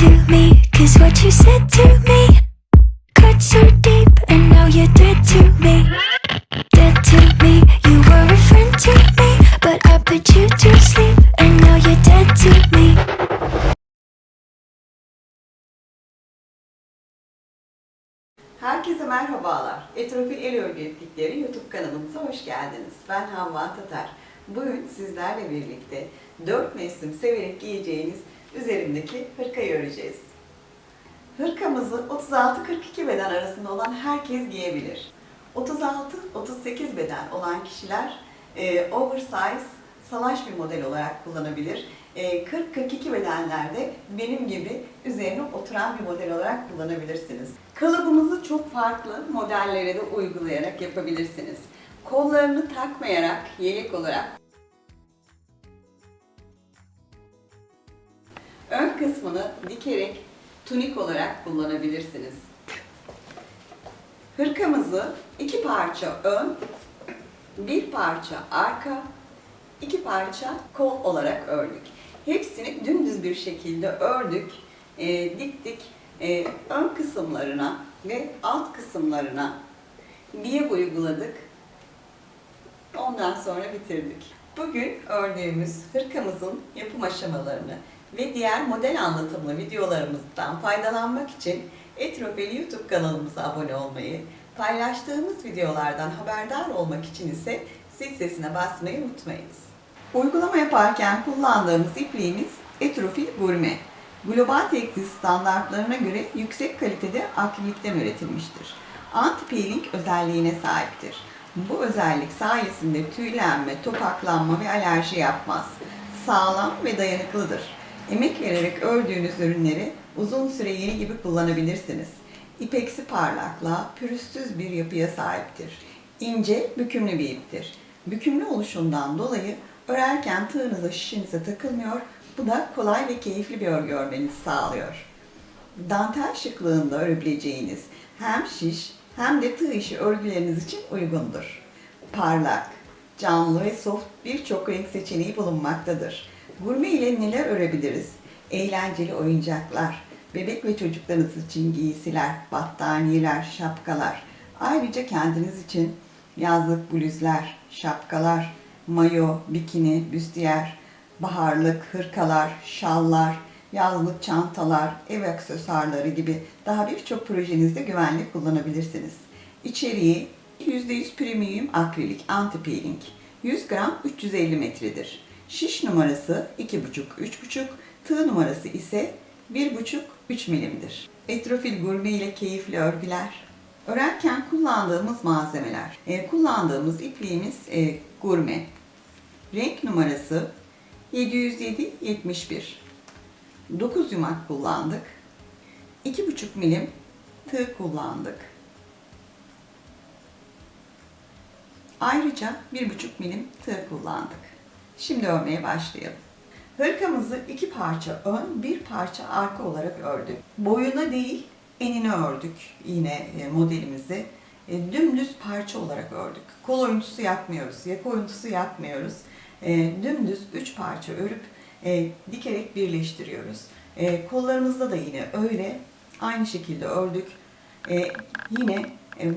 to me. Cause what you said to me cut so deep, and now you're dead to me. Dead to me. You were a friend to me, but I put you to sleep, and now you're dead to me. Herkese merhabalar. Etrofil El Örgü İplikleri YouTube kanalımıza hoş geldiniz. Ben Havva Tatar. Bugün sizlerle birlikte 4 mevsim severek giyeceğiniz üzerimdeki hırkayı öreceğiz. Hırkamızı 36-42 beden arasında olan herkes giyebilir. 36-38 beden olan kişiler e, oversize, salaş bir model olarak kullanabilir. E, 40-42 bedenlerde benim gibi üzerine oturan bir model olarak kullanabilirsiniz. Kalıbımızı çok farklı modellere de uygulayarak yapabilirsiniz. Kollarını takmayarak yelek olarak ön kısmını dikerek tunik olarak kullanabilirsiniz. Hırkamızı iki parça ön, bir parça arka, iki parça kol olarak ördük. Hepsini dümdüz bir şekilde ördük, e, diktik. E, ön kısımlarına ve alt kısımlarına biye uyguladık. Ondan sonra bitirdik. Bugün ördüğümüz hırkamızın yapım aşamalarını ve diğer model anlatımlı videolarımızdan faydalanmak için Etrofil YouTube kanalımıza abone olmayı, paylaştığımız videolardan haberdar olmak için ise zil sesine basmayı unutmayınız. Uygulama yaparken kullandığımız ipliğimiz Etrofil Gurme. Global tekstil standartlarına göre yüksek kalitede akrilikten üretilmiştir. Anti-peeling özelliğine sahiptir. Bu özellik sayesinde tüylenme, topaklanma ve alerji yapmaz. Sağlam ve dayanıklıdır. Emek vererek ördüğünüz ürünleri uzun süre yeni gibi kullanabilirsiniz. İpeksi parlaklığa, pürüzsüz bir yapıya sahiptir. İnce, bükümlü bir iptir. Bükümlü oluşundan dolayı örerken tığınıza şişinize takılmıyor, bu da kolay ve keyifli bir örgü örmenizi sağlıyor. Dantel şıklığında örebileceğiniz hem şiş hem de tığ işi örgüleriniz için uygundur. Parlak, canlı ve soft birçok renk seçeneği bulunmaktadır. Gurme ile neler örebiliriz? Eğlenceli oyuncaklar, bebek ve çocuklarınız için giysiler, battaniyeler, şapkalar. Ayrıca kendiniz için yazlık bluzlar, şapkalar, mayo, bikini, büstiyer, baharlık, hırkalar, şallar, yazlık çantalar, ev aksesuarları gibi daha birçok projenizde güvenli kullanabilirsiniz. İçeriği %100 premium akrilik anti-peeling. 100 gram 350 metredir. Şiş numarası 2,5-3,5, tığ numarası ise 1,5-3 milimdir. Etrofil gurme ile keyifli örgüler. Örerken kullandığımız malzemeler. E, kullandığımız ipliğimiz e, gurme. Renk numarası 707-71. 9 yumak kullandık. 2,5 milim tığ kullandık. Ayrıca 1,5 milim tığ kullandık. Şimdi örmeye başlayalım. Hırkamızı iki parça ön, bir parça arka olarak ördük. Boyuna değil, enine ördük yine e, modelimizi. E, Dümdüz parça olarak ördük. Kol oyuntusu yapmıyoruz, yaka oyuntusu yapmıyoruz. E, Dümdüz üç parça örüp dikerek birleştiriyoruz. Kollarımızda da yine öyle aynı şekilde ördük. Yine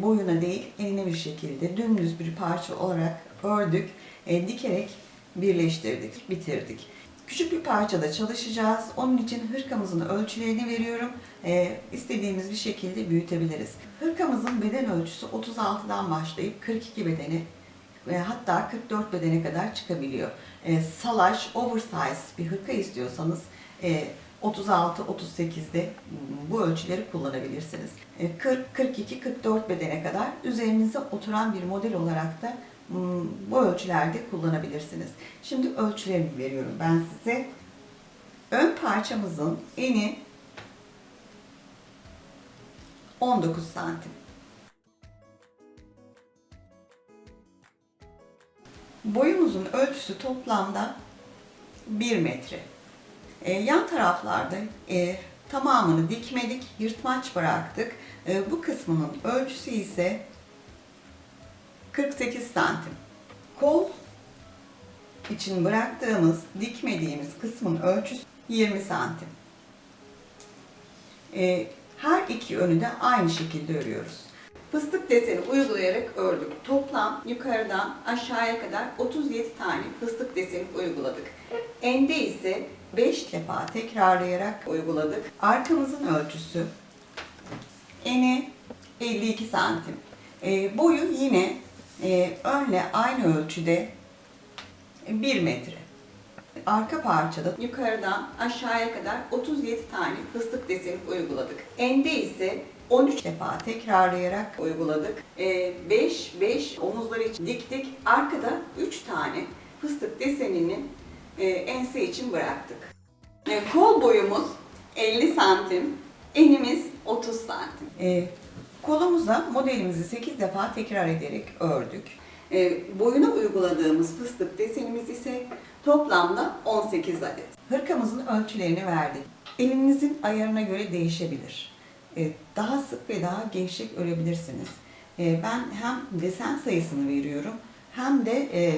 boyuna değil enine bir şekilde dümdüz bir parça olarak ördük. Dikerek birleştirdik, bitirdik. Küçük bir parçada çalışacağız. Onun için hırkamızın ölçülerini veriyorum. E, istediğimiz bir şekilde büyütebiliriz. Hırkamızın beden ölçüsü 36'dan başlayıp 42 bedeni ve hatta 44 bedene kadar çıkabiliyor. E, salaş, oversize bir hırka istiyorsanız e, 36-38'de bu ölçüleri kullanabilirsiniz. E, 40-42-44 bedene kadar üzerinize oturan bir model olarak da bu ölçülerde kullanabilirsiniz. Şimdi ölçülerini veriyorum ben size. Ön parçamızın eni 19 santim. Boyumuzun ölçüsü toplamda 1 metre. E, yan taraflarda e, tamamını dikmedik, yırtmaç bıraktık. E, bu kısmının ölçüsü ise 48 santim. Kol için bıraktığımız, dikmediğimiz kısmın ölçüsü 20 santim. Ee, her iki önü de aynı şekilde örüyoruz. Fıstık deseni uygulayarak ördük. Toplam yukarıdan aşağıya kadar 37 tane fıstık deseni uyguladık. Ende ise 5 defa tekrarlayarak uyguladık. Arkamızın ölçüsü eni 52 santim. Ee, boyu yine e, önle aynı ölçüde 1 metre. Arka parçada yukarıdan aşağıya kadar 37 tane fıstık deseni uyguladık. Ende ise 13 defa tekrarlayarak uyguladık. 5-5 omuzları için diktik. Arkada 3 tane fıstık deseninin e, ense için bıraktık. E, Kol boyumuz 50 santim, enimiz 30 santim. E, kolumuza modelimizi 8 defa tekrar ederek ördük. E, boyuna uyguladığımız fıstık desenimiz ise toplamda 18 adet. Hırkamızın ölçülerini verdik. Elinizin ayarına göre değişebilir. E, daha sık ve daha gevşek örebilirsiniz. E, ben hem desen sayısını veriyorum hem de e,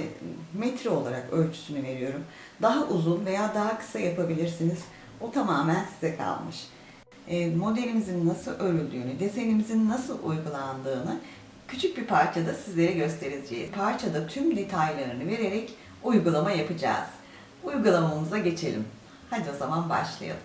metre olarak ölçüsünü veriyorum. Daha uzun veya daha kısa yapabilirsiniz. O tamamen size kalmış. E, modelimizin nasıl örüldüğünü, desenimizin nasıl uygulandığını küçük bir parçada sizlere göstereceğiz. Parçada tüm detaylarını vererek uygulama yapacağız. Uygulamamıza geçelim. Hadi o zaman başlayalım.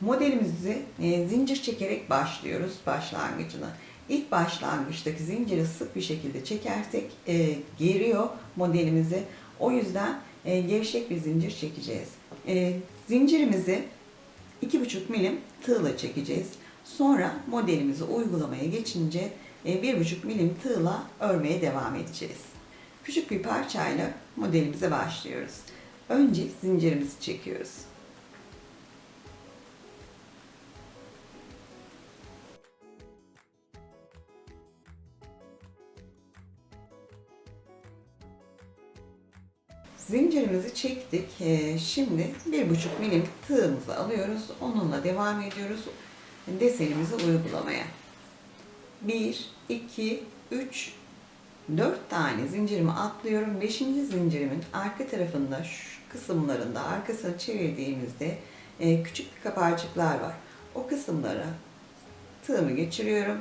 Modelimizi e, zincir çekerek başlıyoruz başlangıcına. İlk başlangıçtaki zinciri sık bir şekilde çekersek e, geriyor modelimizi. O yüzden e, gevşek bir zincir çekeceğiz. E, zincirimizi 2,5 milim tığla çekeceğiz. Sonra modelimizi uygulamaya geçince e, 1,5 milim tığla örmeye devam edeceğiz. Küçük bir parçayla modelimize başlıyoruz. Önce zincirimizi çekiyoruz. Zincirimizi çektik. Ee, Şimdi bir buçuk milim tığımızı alıyoruz. Onunla devam ediyoruz desenimizi uygulamaya. 1, 2, 3, 4 tane zincirimi atlıyorum. 5. zincirimin arka tarafında şu kısımlarında arkasını çevirdiğimizde e, küçük kaparcıklar var. O kısımlara tığımı geçiriyorum.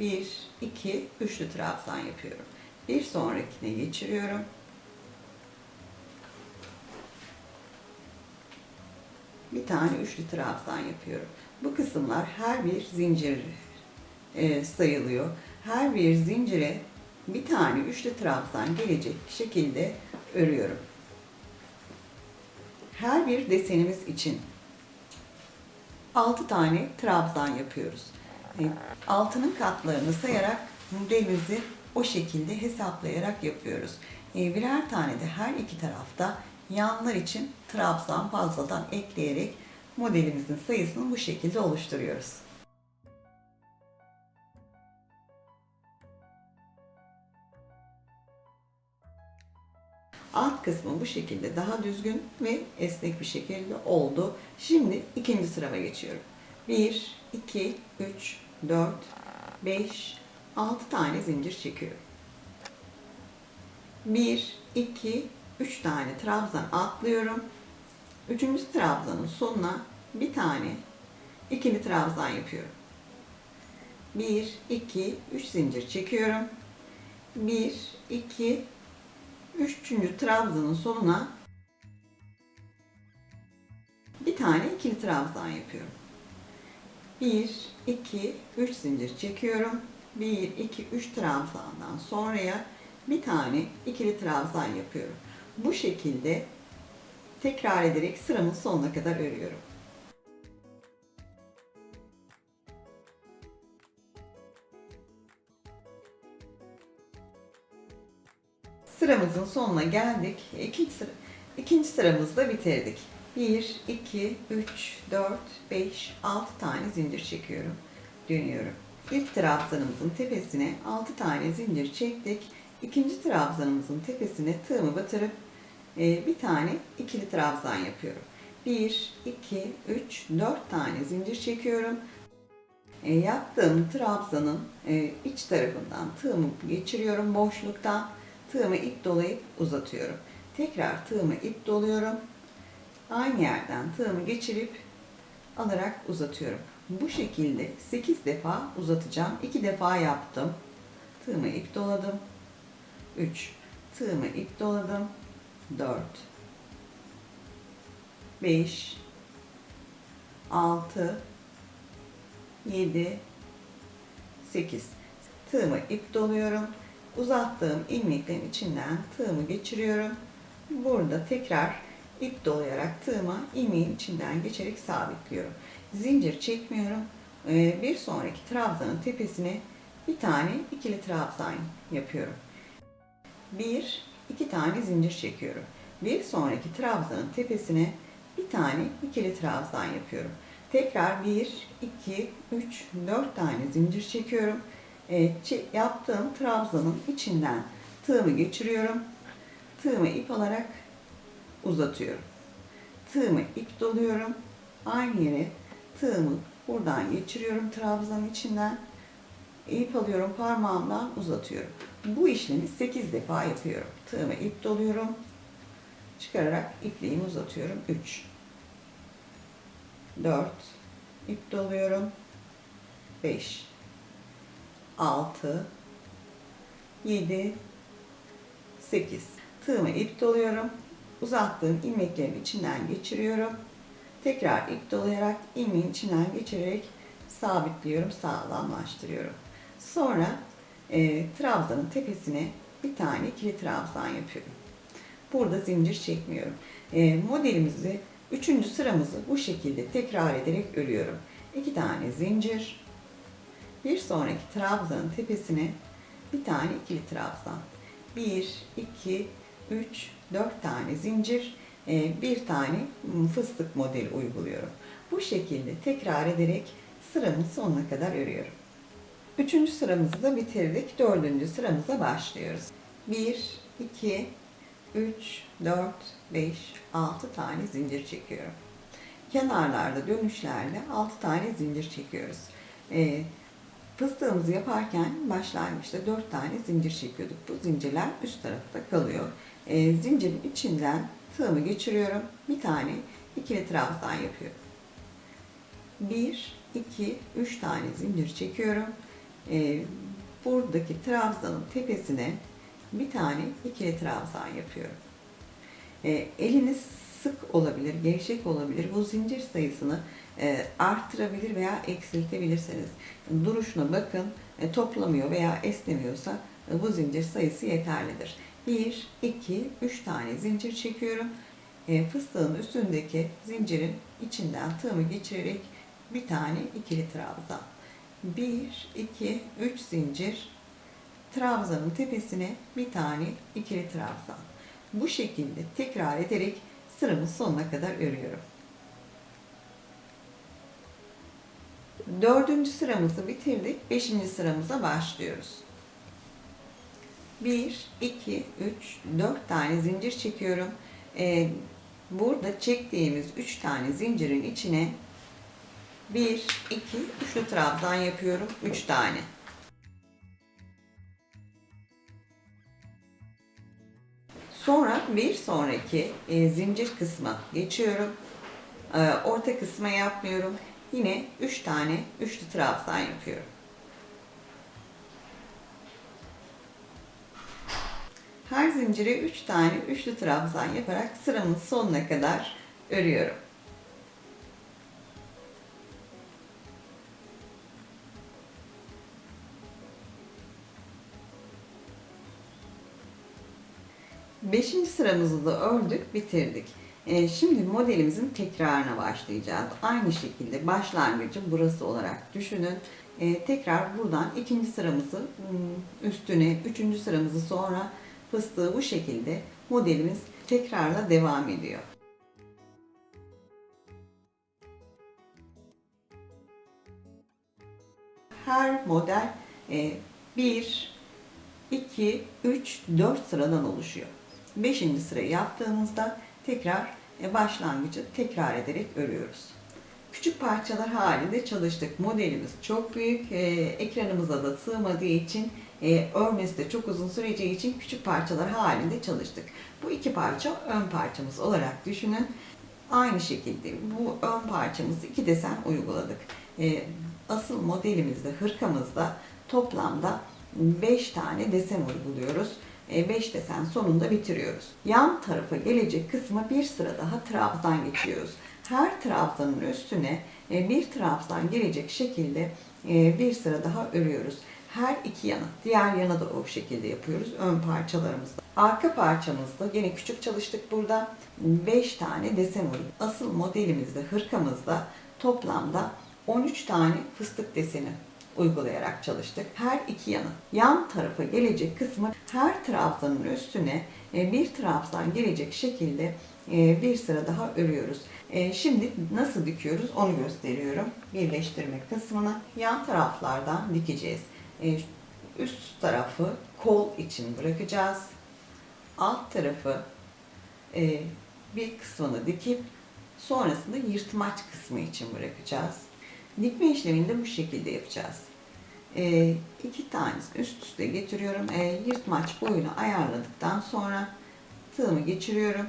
1, 2, üçlü trabzan yapıyorum. Bir sonrakine geçiriyorum. Bir tane üçlü trabzan yapıyorum. Bu kısımlar her bir zincir e, sayılıyor. Her bir zincire bir tane üçlü trabzan gelecek şekilde örüyorum. Her bir desenimiz için 6 tane trabzan yapıyoruz. E, altının katlarını sayarak modelimizi o şekilde hesaplayarak yapıyoruz. E, birer tane de her iki tarafta yanlar için trabzan fazladan ekleyerek modelimizin sayısını bu şekilde oluşturuyoruz. Alt kısmı bu şekilde daha düzgün ve esnek bir şekilde oldu. Şimdi ikinci sırama geçiyorum. 1, 2, 3, 4, 5, 6 tane zincir çekiyorum. 1, 2, 3 tane trabzan atlıyorum. Üçüncü trabzanın sonuna bir tane ikili trabzan yapıyorum. 1, 2, 3 zincir çekiyorum. 1, 2, 3. trabzanın sonuna bir tane ikili trabzan yapıyorum. 1, 2, 3 zincir çekiyorum. 1, 2, 3 trabzandan sonraya bir tane ikili trabzan yapıyorum. Bu şekilde tekrar ederek sıramın sonuna kadar örüyorum. Sıramızın sonuna geldik. İkinci, sıra, ikinci sıramızı bitirdik. 1, 2, 3, 4, 5, 6 tane zincir çekiyorum. Dönüyorum. İlk trabzanımızın tepesine 6 tane zincir çektik. İkinci trabzanımızın tepesine tığımı batırıp e, bir tane ikili trabzan yapıyorum. 1, 2, 3, 4 tane zincir çekiyorum. E, yaptığım trabzanın e, iç tarafından tığımı geçiriyorum boşluktan. Tığımı ip dolayıp uzatıyorum. Tekrar tığımı ip doluyorum. Aynı yerden tığımı geçirip alarak uzatıyorum. Bu şekilde 8 defa uzatacağım. 2 defa yaptım. Tığımı ip doladım. 3. Tığımı ip doladım. 4. 5. 6. 7. 8. Tığımı ip doluyorum. Uzattığım ilmeklerin içinden tığımı geçiriyorum. Burada tekrar ip dolayarak tığıma ilmeğin içinden geçerek sabitliyorum. Zincir çekmiyorum. Ee, Bir sonraki trabzanın tepesine bir tane ikili trabzan yapıyorum. Bir, iki tane zincir çekiyorum. Bir sonraki trabzanın tepesine bir tane ikili trabzan yapıyorum. Tekrar bir, iki, üç, dört tane zincir çekiyorum. Çe- yaptığım trabzanın içinden tığımı geçiriyorum. Tığımı ip alarak uzatıyorum. Tığımı ip doluyorum. Aynı yere tığımı buradan geçiriyorum trabzanın içinden. İp alıyorum parmağımdan uzatıyorum. Bu işlemi 8 defa yapıyorum. Tığımı ip doluyorum. Çıkararak ipliğimi uzatıyorum. 3 4 ip doluyorum. 5 6 7 8 Tığımı ip doluyorum. Uzattığım ilmeklerin içinden geçiriyorum. Tekrar ip dolayarak ilmeğin içinden geçirerek sabitliyorum, sağlamlaştırıyorum. Sonra e, trabzanın tepesine bir tane ikili trabzan yapıyorum. Burada zincir çekmiyorum. E, modelimizi, üçüncü sıramızı bu şekilde tekrar ederek örüyorum. İki tane zincir, bir sonraki trabzanın tepesine bir tane ikili trabzan. 1, 2, 3, 4 tane zincir, e, bir tane fıstık modeli uyguluyorum. Bu şekilde tekrar ederek sıramın sonuna kadar örüyorum. Üçüncü sıramızı da bitirdik. Dördüncü sıramıza başlıyoruz. 1, 2, 3, 4, 5, 6 tane zincir çekiyorum. Kenarlarda dönüşlerde 6 tane zincir çekiyoruz. Ee, fıstığımızı yaparken başlangıçta 4 tane zincir çekiyorduk. Bu zincirler üst tarafta kalıyor. Ee, zincirin içinden tığımı geçiriyorum. Bir tane ikili trabzan yapıyorum. 1, 2, 3 tane zincir çekiyorum. Ee, buradaki trabzanın tepesine bir tane ikili trabzan yapıyorum. Ee, eliniz sık olabilir, gevşek olabilir. Bu zincir sayısını e, arttırabilir veya eksiltebilirsiniz. Duruşuna bakın, e, toplamıyor veya esnemiyorsa e, bu zincir sayısı yeterlidir. 1, 2, 3 tane zincir çekiyorum. E, fıstığın üstündeki zincirin içinden tığımı geçirerek bir tane ikili trabzan. 1, 2, 3 zincir. Trabzanın tepesine bir tane ikili trabzan. Bu şekilde tekrar ederek sıramın sonuna kadar örüyorum. Dördüncü sıramızı bitirdik. Beşinci sıramıza başlıyoruz. 1, 2, 3, 4 tane zincir çekiyorum. Ee, burada çektiğimiz 3 tane zincirin içine 1, 2, üçlü trabzan yapıyorum. 3 tane. Sonra bir sonraki e, zincir kısma geçiyorum. E, orta kısma yapmıyorum. Yine 3 tane üçlü trabzan yapıyorum. Her zincire 3 tane üçlü trabzan yaparak sıramın sonuna kadar örüyorum. Beşinci sıramızı da ördük, bitirdik. Ee, şimdi modelimizin tekrarına başlayacağız. Aynı şekilde başlangıcı burası olarak düşünün. Ee, tekrar buradan ikinci sıramızı hmm, üstüne, üçüncü sıramızı sonra fıstığı bu şekilde modelimiz tekrarla devam ediyor. Her model 1, 2, 3, 4 sıradan oluşuyor. 5. sırayı yaptığımızda tekrar e, başlangıcı tekrar ederek örüyoruz. Küçük parçalar halinde çalıştık. Modelimiz çok büyük. E, ekranımıza da sığmadığı için e, örmesi de çok uzun süreceği için küçük parçalar halinde çalıştık. Bu iki parça ön parçamız olarak düşünün. Aynı şekilde bu ön parçamızı iki desen uyguladık. Asıl modelimizde, hırkamızda toplamda 5 tane desen uyguluyoruz. 5 desen sonunda bitiriyoruz. Yan tarafa gelecek kısma bir sıra daha trabzan geçiyoruz. Her trabzanın üstüne e, bir trabzan gelecek şekilde e, bir sıra daha örüyoruz. Her iki yana, diğer yana da o şekilde yapıyoruz ön parçalarımızda. Arka parçamızda yine küçük çalıştık burada. 5 tane desen uyguladık. Asıl modelimizde, hırkamızda toplamda 13 tane fıstık deseni uygulayarak çalıştık. Her iki yana yan tarafa gelecek kısmı her trabzanın üstüne e, bir trabzan gelecek şekilde e, bir sıra daha örüyoruz. E, Şimdi nasıl dikiyoruz onu gösteriyorum. Birleştirme kısmını yan taraflardan dikeceğiz. Üst tarafı kol için bırakacağız. Alt tarafı bir kısmını dikip sonrasında yırtmaç kısmı için bırakacağız. Dikme işlemini de bu şekilde yapacağız. Ee, iki tanesini üst üste getiriyorum. Ee, yırtmaç boyunu ayarladıktan sonra tığımı geçiriyorum.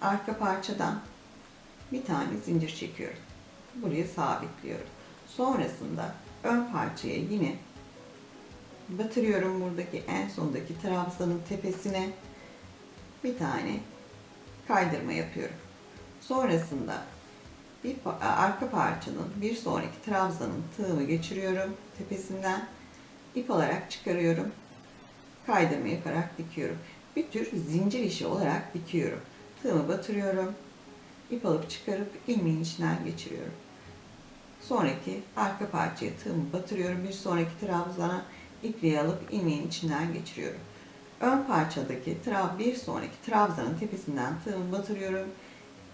Arka parçadan bir tane zincir çekiyorum. Buraya sabitliyorum. Sonrasında ön parçaya yine batırıyorum buradaki en sondaki trabzanın tepesine bir tane kaydırma yapıyorum. Sonrasında bir arka parçanın bir sonraki trabzanın tığımı geçiriyorum tepesinden. İp olarak çıkarıyorum. Kaydırma yaparak dikiyorum. Bir tür zincir işi olarak dikiyorum. Tığımı batırıyorum. İp alıp çıkarıp ilmeğin içinden geçiriyorum. Sonraki arka parçaya tığımı batırıyorum. Bir sonraki trabzana ipliği alıp ilmeğin içinden geçiriyorum. Ön parçadaki tra bir sonraki trabzanın tepesinden tığımı batırıyorum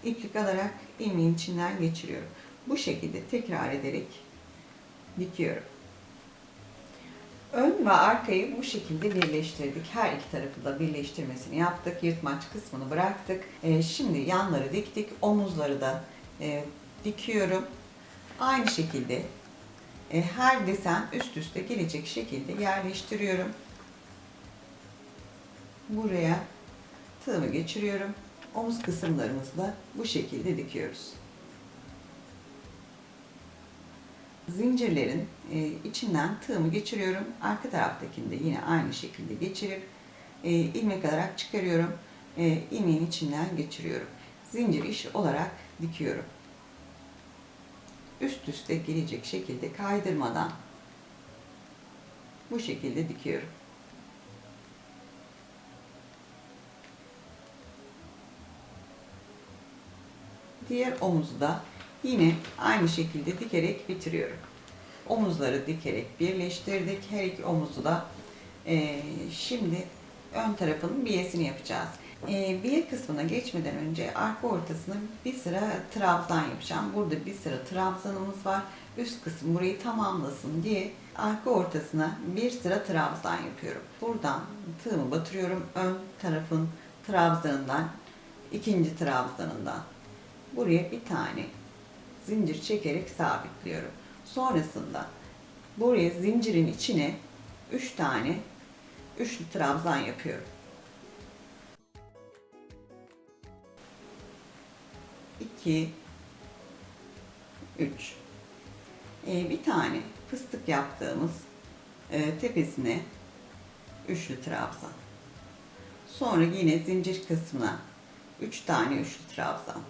iplik alarak ilmeğin içinden geçiriyorum. Bu şekilde tekrar ederek dikiyorum. Ön ve arkayı bu şekilde birleştirdik. Her iki tarafı da birleştirmesini yaptık. Yırtmaç kısmını bıraktık. Ee, şimdi yanları diktik. Omuzları da e, dikiyorum. Aynı şekilde e, her desen üst üste gelecek şekilde yerleştiriyorum. Buraya tığımı geçiriyorum omuz kısımlarımızı da bu şekilde dikiyoruz. Zincirlerin e, içinden tığımı geçiriyorum. Arka taraftakini de yine aynı şekilde geçirip e, ilmek alarak çıkarıyorum. E, ilmeğin içinden geçiriyorum. Zincir iş olarak dikiyorum. Üst üste gelecek şekilde kaydırmadan bu şekilde dikiyorum. Diğer omuzu da yine aynı şekilde dikerek bitiriyorum. Omuzları dikerek birleştirdik. Her iki omuzu da e, şimdi ön tarafının biyesini yapacağız. E, biye kısmına geçmeden önce arka ortasına bir sıra trabzan yapacağım. Burada bir sıra trabzanımız var. Üst kısım burayı tamamlasın diye arka ortasına bir sıra trabzan yapıyorum. Buradan tığımı batırıyorum. Ön tarafın trabzanından ikinci trabzanından buraya bir tane zincir çekerek sabitliyorum. Sonrasında buraya zincirin içine 3 tane üçlü trabzan yapıyorum. 2 3 ee, bir tane fıstık yaptığımız e, tepesine üçlü trabzan. Sonra yine zincir kısmına 3 tane üçlü trabzan.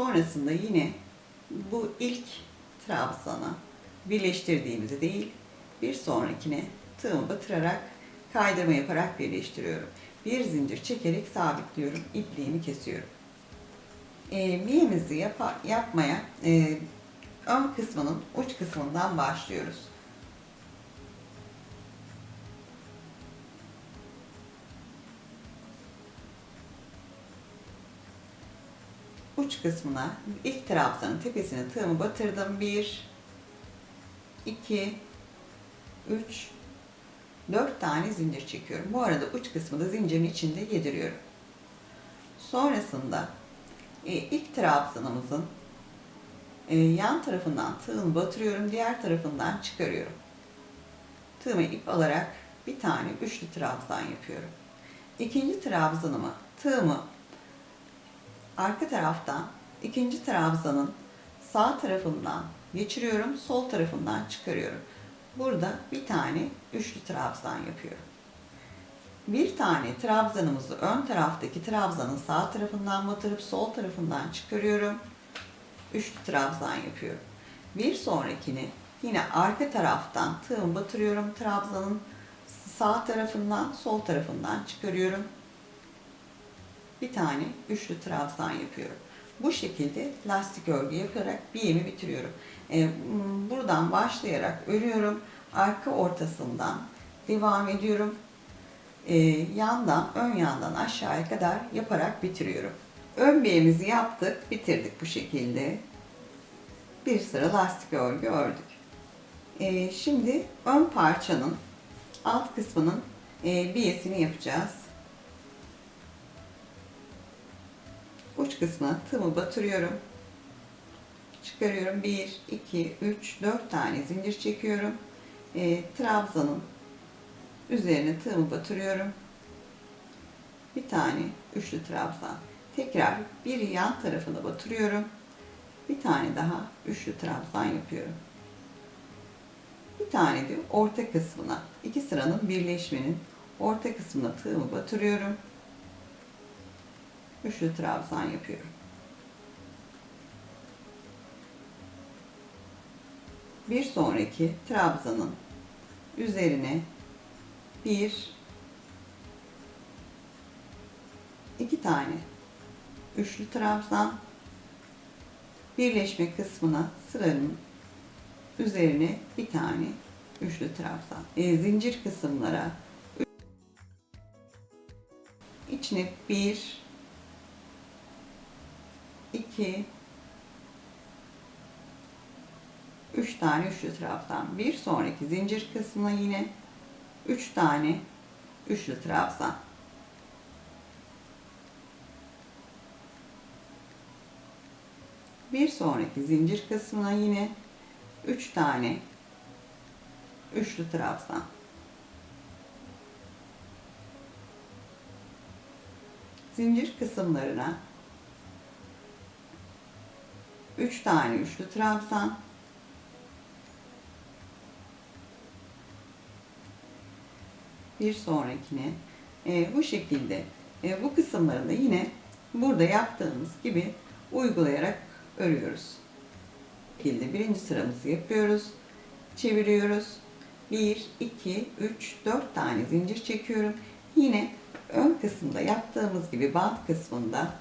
Sonrasında yine bu ilk trabzana birleştirdiğimizi değil, bir sonrakine tığımı batırarak kaydırma yaparak birleştiriyorum. Bir zincir çekerek sabitliyorum, ipliğimi kesiyorum. E, biyemizi yapa, yapmaya e, ön kısmının uç kısmından başlıyoruz. Uç kısmına ilk trabzanın tepesine tığımı batırdım. 1 2 3 4 tane zincir çekiyorum. Bu arada uç kısmı da zincirin içinde yediriyorum. Sonrasında e, ilk trabzanımızın e, yan tarafından tığını batırıyorum, diğer tarafından çıkarıyorum. Tığımı ip alarak bir tane üçlü trabzan yapıyorum. İkinci trabzanımı tığımı arka taraftan ikinci trabzanın sağ tarafından geçiriyorum, sol tarafından çıkarıyorum. Burada bir tane üçlü trabzan yapıyorum. Bir tane trabzanımızı ön taraftaki trabzanın sağ tarafından batırıp sol tarafından çıkarıyorum. Üçlü trabzan yapıyorum. Bir sonrakini yine arka taraftan tığımı batırıyorum. Trabzanın sağ tarafından sol tarafından çıkarıyorum. Bir tane üçlü trabzan yapıyorum. Bu şekilde lastik örgü yaparak bir yemi bitiriyorum. M, buradan başlayarak örüyorum. Arka ortasından devam ediyorum. Ee, yandan, ön yandan aşağıya kadar yaparak bitiriyorum. Ön beyimizi yaptık, bitirdik bu şekilde. Bir sıra lastik örgü ördük. Ee, şimdi ön parçanın alt kısmının e, biyesini yapacağız. Uç kısmına tığımı batırıyorum. Çıkarıyorum. 1, 2, 3, 4 tane zincir çekiyorum. E, trabzanın üzerine tığımı batırıyorum. Bir tane üçlü trabzan. Tekrar bir yan tarafına batırıyorum. Bir tane daha üçlü trabzan yapıyorum. Bir tane de orta kısmına, iki sıranın birleşmenin orta kısmına tığımı batırıyorum. Üçlü trabzan yapıyorum. Bir sonraki trabzanın üzerine bir iki tane üçlü trabzan birleşme kısmına sıranın üzerine bir tane üçlü trabzan. E, zincir kısımlara içine bir 2 3 tane üçlü trabzan. Bir sonraki zincir kısmına yine 3 tane üçlü trabzan. Bir sonraki zincir kısmına yine 3 tane üçlü trabzan. Zincir kısımlarına 3 tane üçlü trabzan. Bir sonrakine e, bu şekilde e, bu kısımlarını yine burada yaptığımız gibi uygulayarak örüyoruz. Bu şekilde birinci sıramızı yapıyoruz. Çeviriyoruz. 1, 2, 3, 4 tane zincir çekiyorum. Yine ön kısımda yaptığımız gibi bant kısmında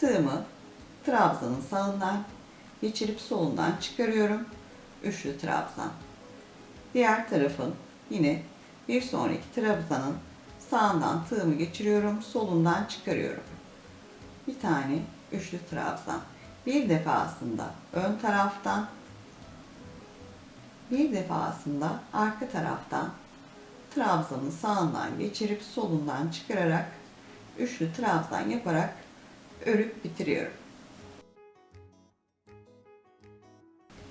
tığımı trabzanın sağından geçirip solundan çıkarıyorum. Üçlü trabzan. Diğer tarafın yine bir sonraki trabzanın sağından tığımı geçiriyorum, solundan çıkarıyorum. Bir tane üçlü trabzan. Bir defasında ön taraftan, bir defasında arka taraftan trabzanın sağından geçirip solundan çıkararak üçlü trabzan yaparak örüp bitiriyorum.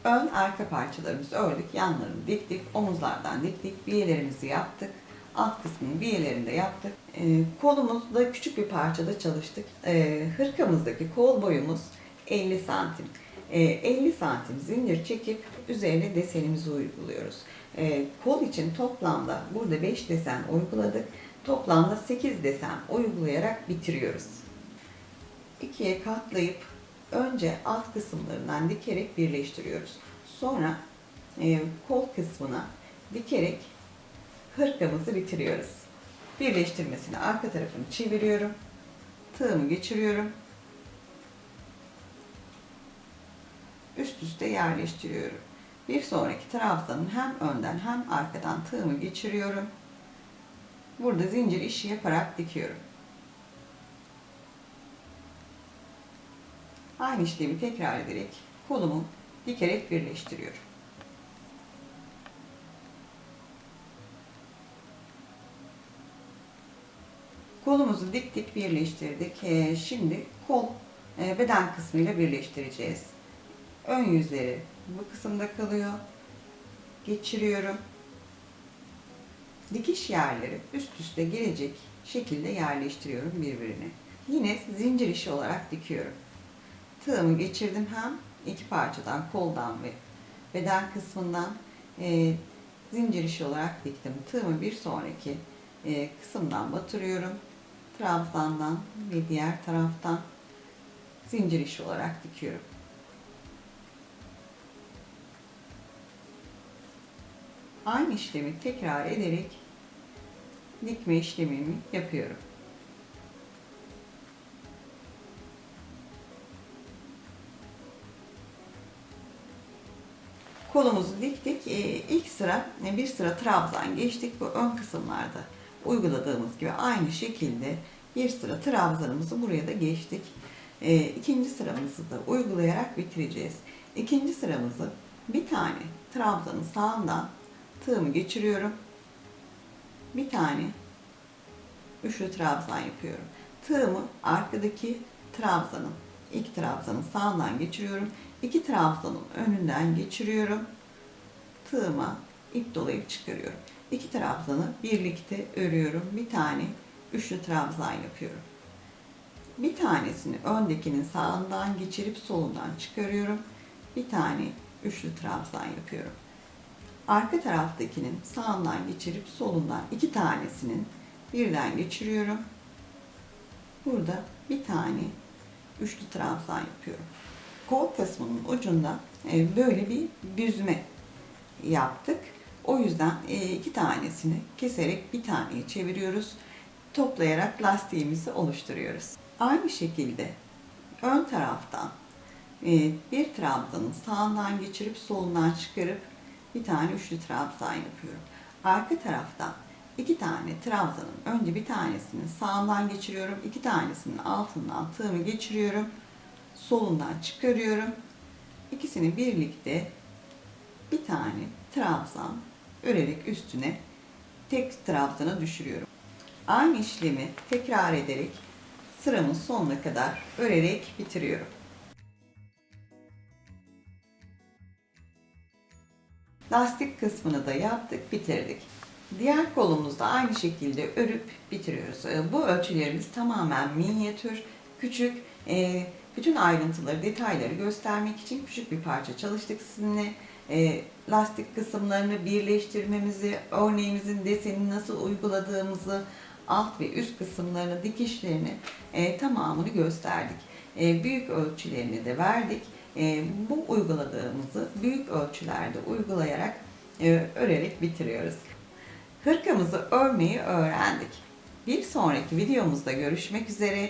Ön arka parçalarımızı ördük, yanlarını diktik, omuzlardan diktik, biyelerimizi yaptık. Alt kısmının biyelerini de yaptık. Ee, kolumuzda küçük bir parçada çalıştık. Ee, hırkamızdaki kol boyumuz 50 santim. Ee, 50 santim zincir çekip üzerine desenimizi uyguluyoruz. Ee, kol için toplamda burada 5 desen uyguladık. Toplamda 8 desen uygulayarak bitiriyoruz. İkiye katlayıp önce alt kısımlarından dikerek birleştiriyoruz. Sonra e, kol kısmına dikerek hırkamızı bitiriyoruz. Birleştirmesini arka tarafını çeviriyorum. Tığımı geçiriyorum. Üst üste yerleştiriyorum. Bir sonraki trabzanın hem önden hem arkadan tığımı geçiriyorum. Burada zincir işi yaparak dikiyorum. Aynı işlemi tekrar ederek kolumu dikerek birleştiriyorum. Kolumuzu diktik, birleştirdik. Ee, şimdi kol e, beden kısmıyla birleştireceğiz. Ön yüzleri bu kısımda kalıyor. Geçiriyorum. Dikiş yerleri üst üste gelecek şekilde yerleştiriyorum birbirine. Yine zincir işi olarak dikiyorum. Tığımı geçirdim hem iki parçadan, koldan ve beden kısmından e, zincir işi olarak diktim. Tığımı bir sonraki e, kısımdan batırıyorum. Trabzandan ve diğer taraftan zincir işi olarak dikiyorum. Aynı işlemi tekrar ederek dikme işlemimi yapıyorum. Kolumuzu diktik. Ee, ilk sıra e, bir sıra trabzan geçtik. Bu ön kısımlarda uyguladığımız gibi aynı şekilde bir sıra trabzanımızı buraya da geçtik. Ee, ikinci sıramızı da uygulayarak bitireceğiz. İkinci sıramızı bir tane trabzanın sağından tığımı geçiriyorum. Bir tane üçlü trabzan yapıyorum. Tığımı arkadaki trabzanın, ilk trabzanın sağından geçiriyorum. İki trabzanın önünden geçiriyorum. Tığıma ip dolayıp çıkarıyorum. İki trabzanı birlikte örüyorum. Bir tane üçlü trabzan yapıyorum. Bir tanesini öndekinin sağından geçirip solundan çıkarıyorum. Bir tane üçlü trabzan yapıyorum. Arka taraftakinin sağından geçirip solundan iki tanesinin birden geçiriyorum. Burada bir tane üçlü trabzan yapıyorum. Kol kısmının ucunda e, böyle bir büzme yaptık. O yüzden e, iki tanesini keserek bir taneyi çeviriyoruz. Toplayarak lastiğimizi oluşturuyoruz. Aynı şekilde ön taraftan e, bir trabzanın sağından geçirip solundan çıkarıp bir tane üçlü trabzan yapıyorum. Arka taraftan iki tane trabzanın önce bir tanesini sağından geçiriyorum. iki tanesinin altından tığımı geçiriyorum. Solundan çıkarıyorum. İkisini birlikte bir tane trabzan örerek üstüne tek trabzana düşürüyorum. Aynı işlemi tekrar ederek sıramın sonuna kadar örerek bitiriyorum. Lastik kısmını da yaptık, bitirdik. Diğer kolumuzda aynı şekilde örüp bitiriyoruz. Ee, Bu ölçülerimiz tamamen minyatür, küçük, e, bütün ayrıntıları, detayları göstermek için küçük bir parça çalıştık sizinle. E, Lastik kısımlarını birleştirmemizi, örneğimizin desenini nasıl uyguladığımızı, alt ve üst kısımlarını, dikişlerini e, tamamını gösterdik. E, Büyük ölçülerini de verdik. E, Bu uyguladığımızı büyük ölçülerde uygulayarak e, örerek bitiriyoruz. Hırkamızı örmeyi öğrendik. Bir sonraki videomuzda görüşmek üzere.